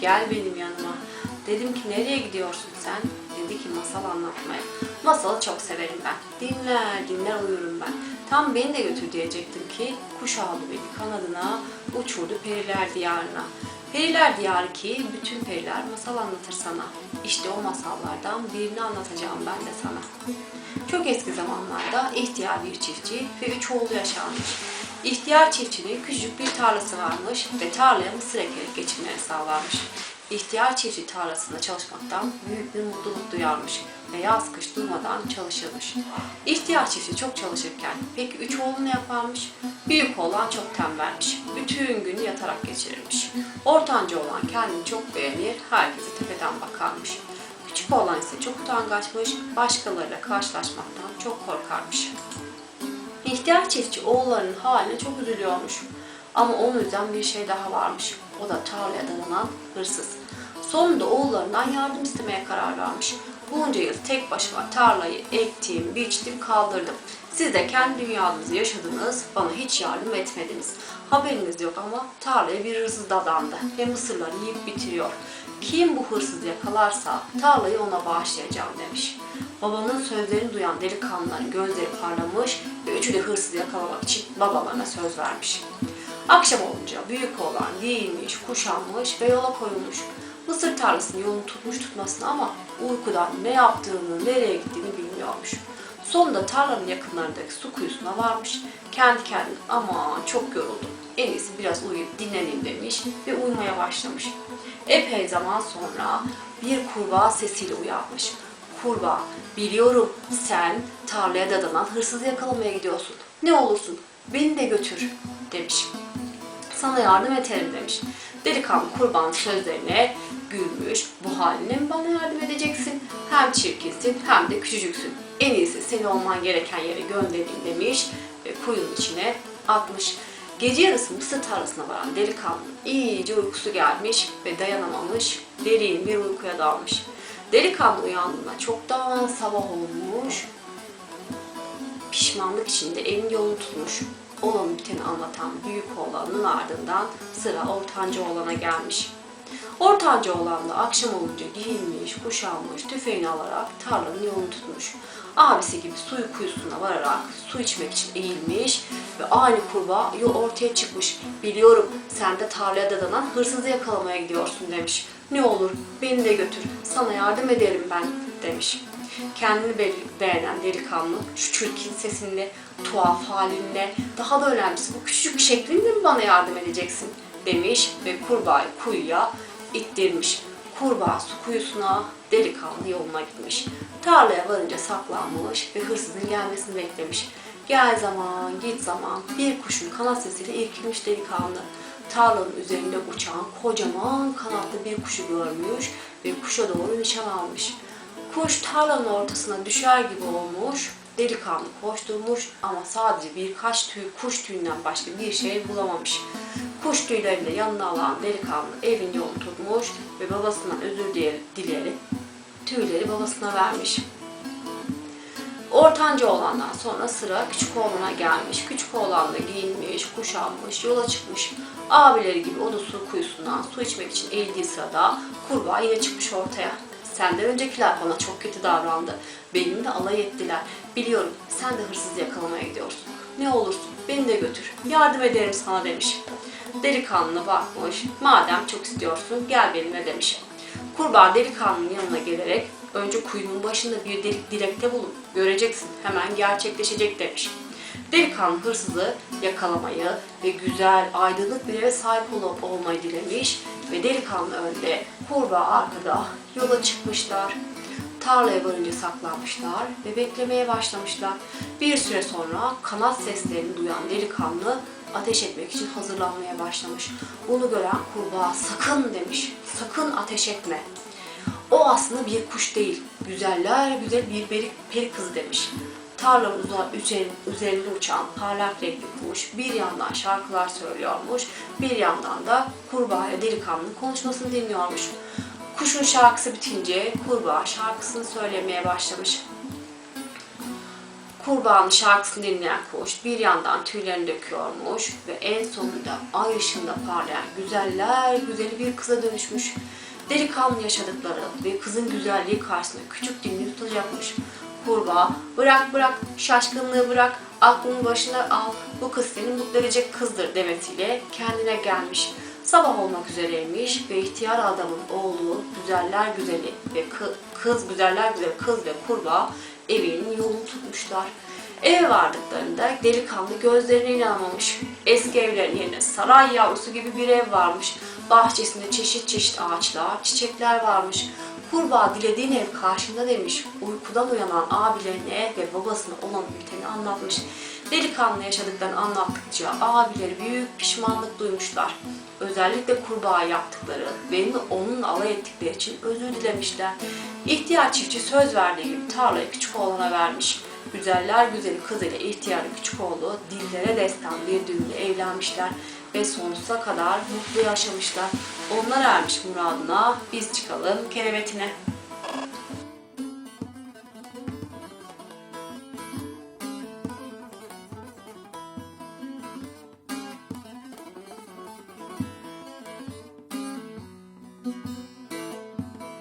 gel benim yanıma. Dedim ki nereye gidiyorsun sen? Dedi ki masal anlatmaya. Masalı çok severim ben. Dinler dinler uyurum ben. Tam beni de götür diyecektim ki kuş aldı beni kanadına uçurdu periler diyarına. Periler diyarı ki bütün periler masal anlatır sana. İşte o masallardan birini anlatacağım ben de sana. Çok eski zamanlarda ihtiyar bir çiftçi ve üç oğlu yaşarmış. İhtiyar çiftçinin küçücük bir tarlası varmış ve tarlaya mısır ekerek geçimlerini sağlarmış. İhtiyar çiftçi tarlasında çalışmaktan büyük bir mutluluk duyarmış ve yaz kış durmadan çalışırmış. İhtiyar çiftçi çok çalışırken peki üç oğlu ne yaparmış? Büyük oğlan çok tembelmiş. Bütün günü yatarak geçirirmiş. Ortanca olan kendini çok beğenir, herkese tepeden bakarmış. Küçük oğlan ise çok utangaçmış, başkalarıyla karşılaşmaktan çok korkarmış. İhtiyar çiftçi oğullarının haline çok üzülüyormuş. Ama onun yüzden bir şey daha varmış. O da tarlaya dalanan hırsız. Sonunda oğullarından yardım istemeye karar vermiş. Bunca yıl tek başıma tarlayı ektim, biçtim, kaldırdım. Siz de kendi dünyanızı yaşadınız, bana hiç yardım etmediniz. Haberiniz yok ama tarlaya bir hırsız dadandı ve mısırları yiyip bitiriyor. Kim bu hırsızı yakalarsa tarlayı ona bağışlayacağım demiş. Babamın sözlerini duyan delikanlıların gözleri parlamış ve üçü de hırsızı yakalamak için babalarına söz vermiş. Akşam olunca büyük oğlan giyinmiş, kuşanmış ve yola koyulmuş. Mısır tarlasının yolunu tutmuş tutmasına ama uykudan ne yaptığını, nereye gittiğini bilmiyormuş. Sonunda tarlanın yakınlarındaki su kuyusuna varmış. Kendi kendine aman çok yoruldum. En iyisi biraz uyuyup dinleneyim demiş ve uyumaya başlamış. Epey zaman sonra bir kurbağa sesiyle uyanmış. Kurbağa, biliyorum sen tarlaya dadanan hırsızı yakalamaya gidiyorsun. Ne olursun beni de götür demiş. Sana yardım ederim demiş. Delikanlı kurban sözlerine gülmüş. Bu haline mi bana yardım edeceksin? Hem çirkinsin hem de küçücüksün. En iyisi seni olman gereken yere göndereyim demiş ve kuyunun içine atmış. Gece yarısı mısır tarlasına varan delikanlı iyice uykusu gelmiş ve dayanamamış, derin bir uykuya dalmış. Delikanlı uyandığında çoktan sabah olmuş, pişmanlık içinde elini yolunu tutmuş. Olan biteni anlatan büyük oğlanın ardından sıra ortanca oğlana gelmiş. Ortanca oğlan da akşam olunca giyinmiş, kuşanmış, tüfeğini alarak tarlanın yolunu tutmuş. Abisi gibi suyu kuyusuna vararak su içmek için eğilmiş ve aynı kurbağa yol ortaya çıkmış. Biliyorum sen de tarlaya dadanan hırsızı yakalamaya gidiyorsun demiş. Ne olur beni de götür, sana yardım ederim ben demiş. Kendini be- beğenen delikanlı şu çirkin sesinle, tuhaf halinle, daha da önemlisi bu küçücük şeklinle mi bana yardım edeceksin demiş ve kurbağayı kuyuya ittirmiş. Kurbağa su kuyusuna, delikanlı yoluna gitmiş. Tarlaya varınca saklanmış ve hırsızın gelmesini beklemiş. Gel zaman, git zaman, bir kuşun kanat sesiyle irkilmiş delikanlı. Tarlanın üzerinde uçan kocaman kanatlı bir kuşu görmüş ve kuşa doğru nişan almış. Kuş tarlanın ortasına düşer gibi olmuş, delikanlı koşturmuş ama sadece birkaç tüy kuş tüyünden başka bir şey bulamamış. Kuş tüylerini de yanına alan delikanlı evin yolunu tutmuş ve babasından özür dile- dileyerek tüyleri babasına vermiş. Ortanca oğlandan sonra sıra küçük oğlana gelmiş. Küçük oğlan da giyinmiş, kuşanmış, yola çıkmış. Abileri gibi o da su kuyusundan su içmek için eğildiği sırada kurbağa yine çıkmış ortaya. Senden öncekiler bana çok kötü davrandı. Benimle alay ettiler. Biliyorum sen de hırsız yakalamaya gidiyorsun. Ne olursun beni de götür. Yardım ederim sana demiş. Delikanlı bakmış. Madem çok istiyorsun gel benimle demiş. Kurbağa delikanlının yanına gelerek önce kuyunun başında bir delik dilekte bulun. Göreceksin hemen gerçekleşecek demiş. Delikanlı hırsızı yakalamayı ve güzel, aydınlık bir eve sahip olup olmayı dilemiş ve delikanlı önde, kurbağa arkada yola çıkmışlar. Tarlaya varınca saklanmışlar ve beklemeye başlamışlar. Bir süre sonra kanat seslerini duyan delikanlı ateş etmek için hazırlanmaya başlamış. Bunu gören kurbağa sakın demiş, sakın ateş etme. O aslında bir kuş değil, güzeller güzel bir peri, peri kızı demiş. Tarlanın uza- üzerin- üzerinde uçan parlak renkli kuş bir yandan şarkılar söylüyormuş, bir yandan da kurbağa ile delikanlının konuşmasını dinliyormuş. Kuşun şarkısı bitince kurbağa şarkısını söylemeye başlamış. Kurbağanın şarkısını dinleyen kuş bir yandan tüylerini döküyormuş ve en sonunda ay ışığında parlayan güzeller güzeli bir kıza dönüşmüş. Delikanlı yaşadıkları ve kızın güzelliği karşısında küçük dilini tutacakmış. Kurbağa bırak bırak şaşkınlığı bırak aklını başına al bu kız seni mutlu edecek kızdır demesiyle kendine gelmiş. Sabah olmak üzereymiş ve ihtiyar adamın oğlu güzeller güzeli ve kı- kız güzeller güzeli kız ve kurbağa evinin yolunu tutmuşlar. Eve vardıklarında delikanlı gözlerine inanamamış. Eski evlerin yerine saray yavrusu gibi bir ev varmış. Bahçesinde çeşit çeşit ağaçlar, çiçekler varmış. Kurbağa dilediğin ev karşında demiş. Uykudan uyanan abilerine ve babasına olan biteni anlatmış. Delikanlı yaşadıklarını anlattıkça abileri büyük pişmanlık duymuşlar. Özellikle kurbağa yaptıkları ve onun alay ettikleri için özür dilemişler. İhtiyar çiftçi söz verdiği gibi tarlayı küçük oğlana vermiş. Güzeller güzeli kız ile ihtiyarlı küçük oğlu dillere destan bir düğünle evlenmişler ve sonsuza kadar mutlu yaşamışlar. Onlar ermiş muradına, biz çıkalım kerevetine.